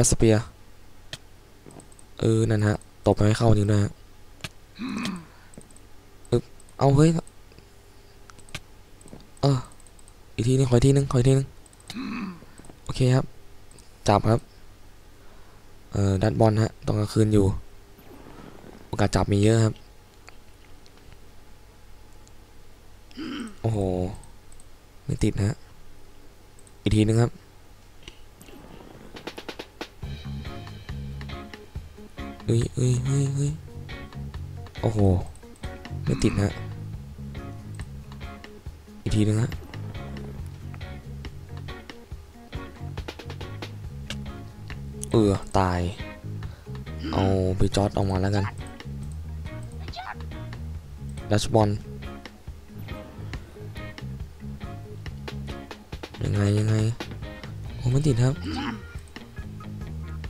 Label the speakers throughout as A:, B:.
A: อุรัสเปียเออ นั่นฮะ ตบไปไม่เข้าจริงด้วยฮะอึบเอาเฮ้ย เออ อีกทีนึงขออีกทีนึงขออีกทีนึง โอเคครับ จับครับ เอ่อ ดัดบอลฮะ ตอนกลางคืนอยู่ โอกาสจับมีเยอะครับ โอ้โห ไม่ติดนะฮะ อีกทีนึงครับ อ้ยเอ้ยเอ้ยเอ้ยโอ้โห ไม่ติดนะฮะ อีกทีนึงฮะ เออ ตาย เอาไปจอดออกมาแล้วกันดัชบอลยังไงยังไงโอ้ไม่ติดครับ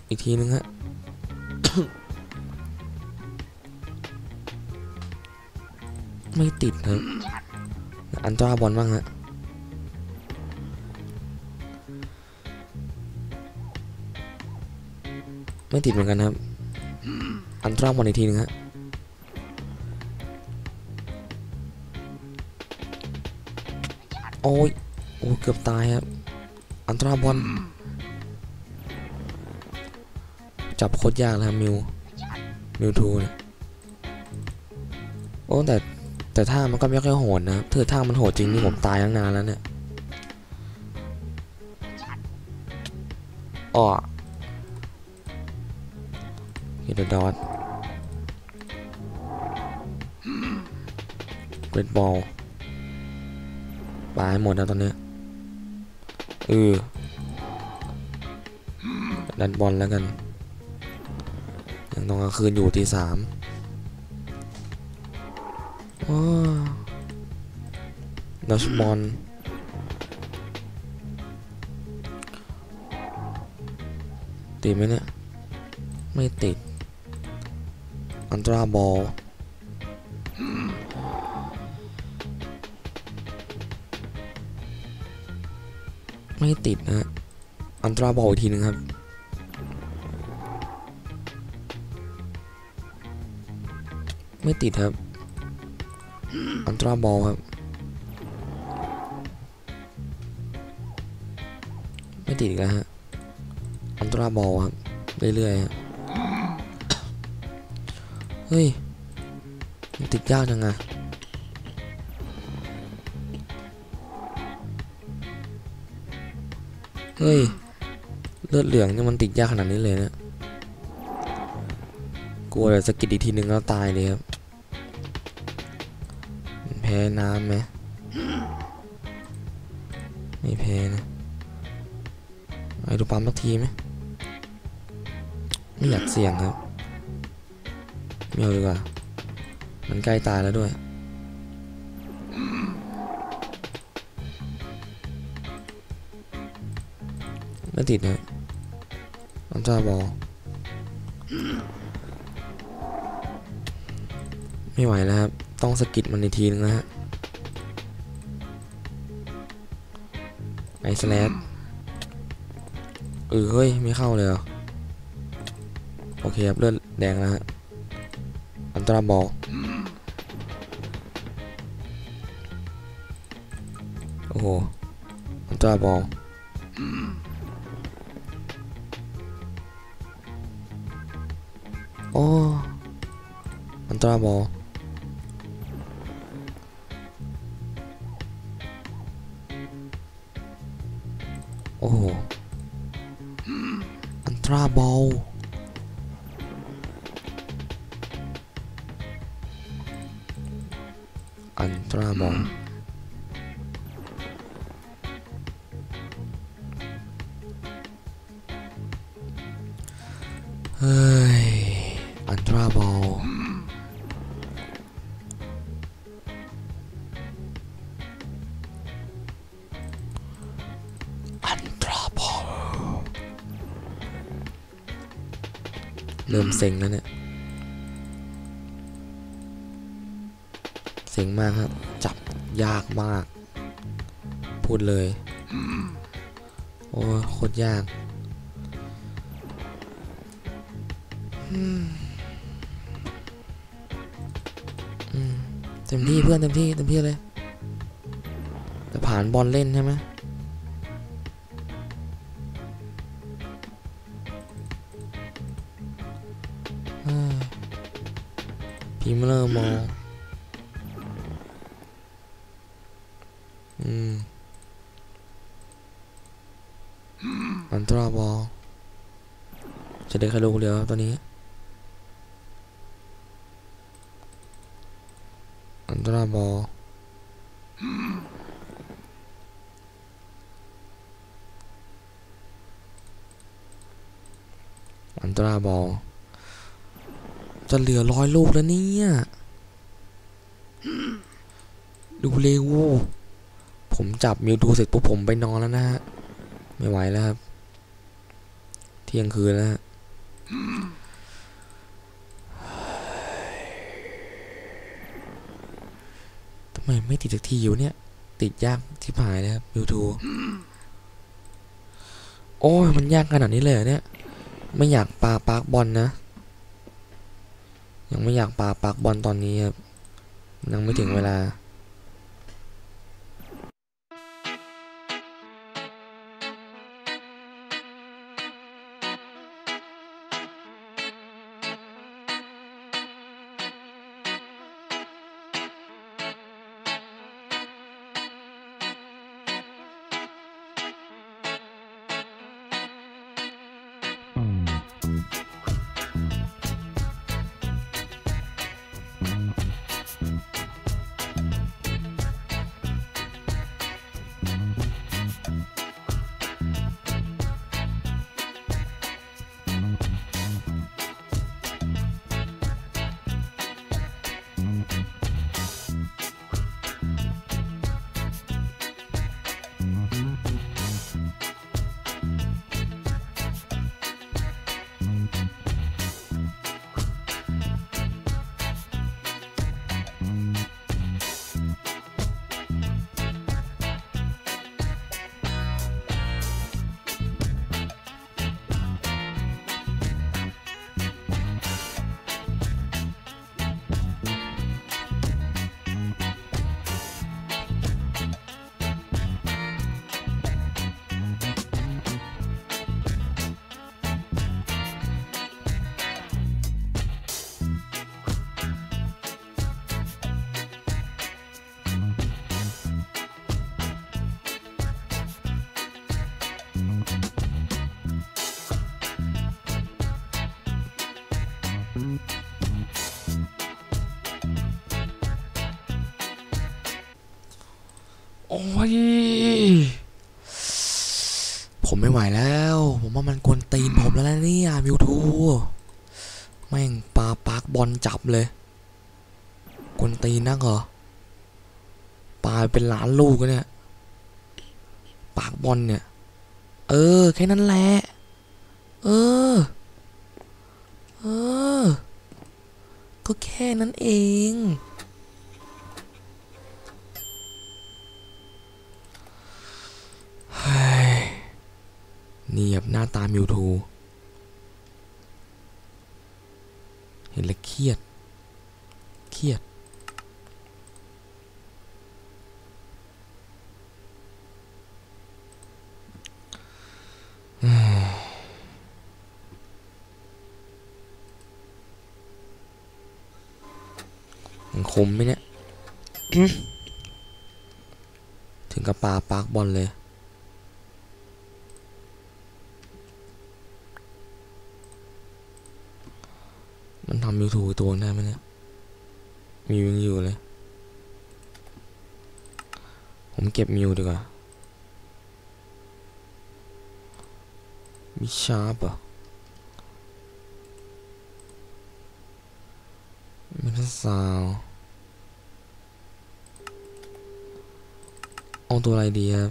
A: อีกทีนึงฮะ ไม่ติดครับอันตราบอลบ้างฮะไม่ติดเหมือนกันครับ อันตราบอลอีกทีนึงฮะโอ้ยโอ้เกือบตายครับ อันตราบอลจับโคตรยากเลยครับมิว มิวทูเนี่ยโอ้แต่ แต่ท่ามันก็ไม่ค่อยโหดนะถ้าท่ามันโหดจริงนี่ผมตายตั้งนานแล้วเนี่ยอ้อฮิดดอดเกรดบอลปลาให้หมดแล้วตอนนี้เออดันบอลแล้วกัน ยังต้อนกลางคืนอยู่ตีสาม ว้าดัชบอลติดไหมเนี่ย ไม่ติด อันตราบอลไม่ติดนะฮะอันตราบอลอีกทีหนึ่งครับ ไม่ติดครับ อันตราบอลครับ ไม่ติดแล้วฮะ อันตราบอลครับ เรื่อยๆฮะ เฮ้ย มันติดยากจังอะเฮ้ย เลือดเหลืองเนี่ยมันติดยากขนาดนี้เลยเนะ กลัวเดี๋ยวสะกิดอีกทีนึงแล้วตายเลยครับ พ้น้ำไหมไม่แพ้นะไอ้ดูปั๊มสักทีไหมไม่อยากเสี่ยงครับไม่เอาดีกว่า มันใกล้ตายแล้วด้วย ไม่ติดนะอันตราบอลไม่ไหวแล้วครับ ต้องสกิดมันอีกทีนึงนะฮะไอสแลดเออเฮ้ย ไม่เข้าเลยเหรอ โอเคครับ เลือดแดงแล้วฮะ อันตราบอลโอ้โห อันตราบอลโอ้ อันตราบอล อันต เริ่มเซ็งแล้วเนี่ยเจ๋งมากครับ จับยากมาก พูดเลย โอ้โคตรยากเต็มที่เพื่อนเต็มที่เต็มที่เลยแต่ผ่านบอลเล่นใช่ไหม พิมเลอร์มองอืมอันตราบอลจะได้แค่ลูกเดียวครับตอนนี้ อันตราบอลอันตราบอล จะเหลือร้อยลูกแล้วเนี่ย ดูเร็วผมจับมิวดูเสร็จปุ๊บผมไปนอนแล้วนะฮะ ไม่ไหวแล้วครับ เที่ยงคืนแล้วฮะทำไมไม่ติดสักทีอยู่เนี่ย ติดยากที่ผายเลยครับยูทูโอ้ยมันยากขนาดนี้เลยเหรอเนี่ย ไม่อยากปาปาร์กบอลนะ ยังไม่อยากปาปักบอลตอนนี้ครับยังไม่ถึงเวลา โอ้ย ผมไม่ไหวแล้ว ผมว่ามันกวนตีนผมแล้วนะเนี่ยมิวทู แม่งปาปากบอลจับเลยกวนตีนนักเหรอปาเป็นล้านลูกเนี่ย ปากบอลเนี่ย เออ แค่นั้นแหละ เออ เออ ก็แค่นั้นเองเฮ้ยนี่แบบหน้าตามิวทู เห็นแล้วเครียด เครียด เฮ้ยมัน คมไหมเนี่ย ถึงกับปาปากบอลเลย มันทำมิวทูตัวได้ไหมเนี่ยมิวยังอยู่เลย ผมเก็บมิวดีกว่า มีชาร์ปอะมีทัสซาว เอาตัวอะไรดีครับ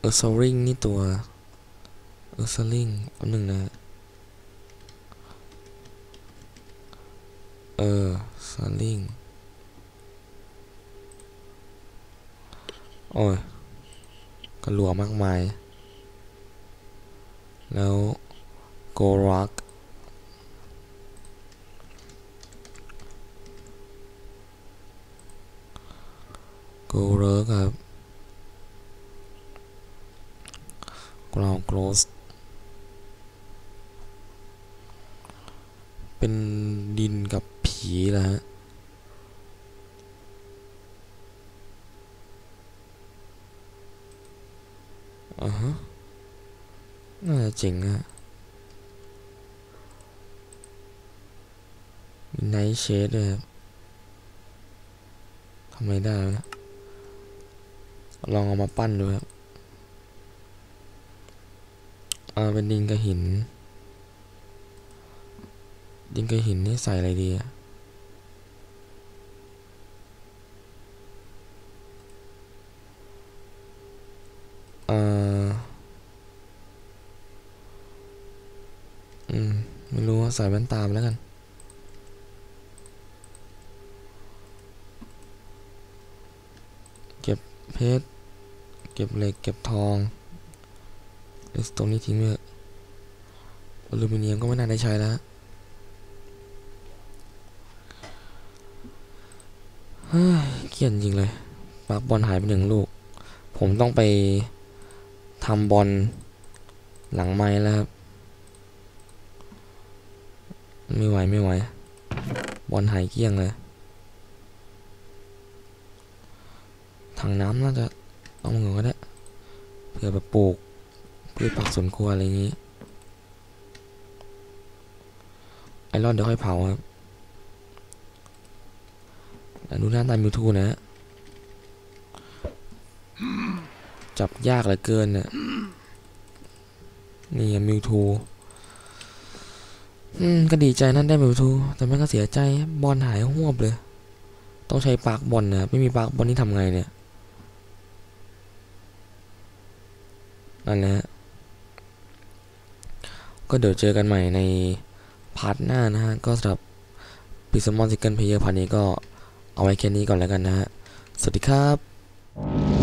A: เออร์ซริงนี่ตัวเออร์ซริงอันหนึ่งนะเอออสลิงโอ้ยกระหลัวมากมาย แล้วโกรัก โกเริกครับกราวโกลสเป็นดินกับผีแหละฮะอ่าฮะน่าจะเจ๋งอะไนท์เชดด้วยทำไมได้วะเนี่ย ลองเอามาปั้นดูครับอ่าเป็นดินกับหิน ดินกับหินนี่ใส่อะไรดีอะเอ่ออืม ไม่รู้ว่าใส่แว่นตาไปแล้วกันเก็บเพชร เก็บเหล็กเก็บทองเอสตรงนี้ทิ้งเถอะอลูมิเนียมก็ไม่น่าได้ใช้แล้วเฮ้ยเกลียดจริงเลยปลักบอลหายไปหนึ่งลูก ผมต้องไปทำบอลหลังไม้แล้วครับ ไม่ไหวไม่ไหว บอลหายเกี้ยงเลยถังน้ำน่าจะ เอามาเงินก็ได้เผื่อแบบปลูกพืชผักสวนครัวอะไรอย่างนี้ ไอรอนเดี๋ยวค่อยเผาครับแต่ดูหน้าตามิวทูนะจับยากเหลือเกินเนี่ยนี่มิวทูอืมก็ดีใจนั่นได้มิวทูแต่แม่ก็เสียใจบอลหายหวบเลย ต้องใช้ปากบอลนะไม่มีปากบอลนี่ทำไงเนี่ย นั่นแหละก็เดี๋ยวเจอกันใหม่ในพาร์ทหน้านะฮะ ก็สำหรับปิซมอนซิเกิลเพย์พาร์ทนี้ก็เอาไว้แค่นี้ก่อนแล้วกันนะฮะ สวัสดีครับ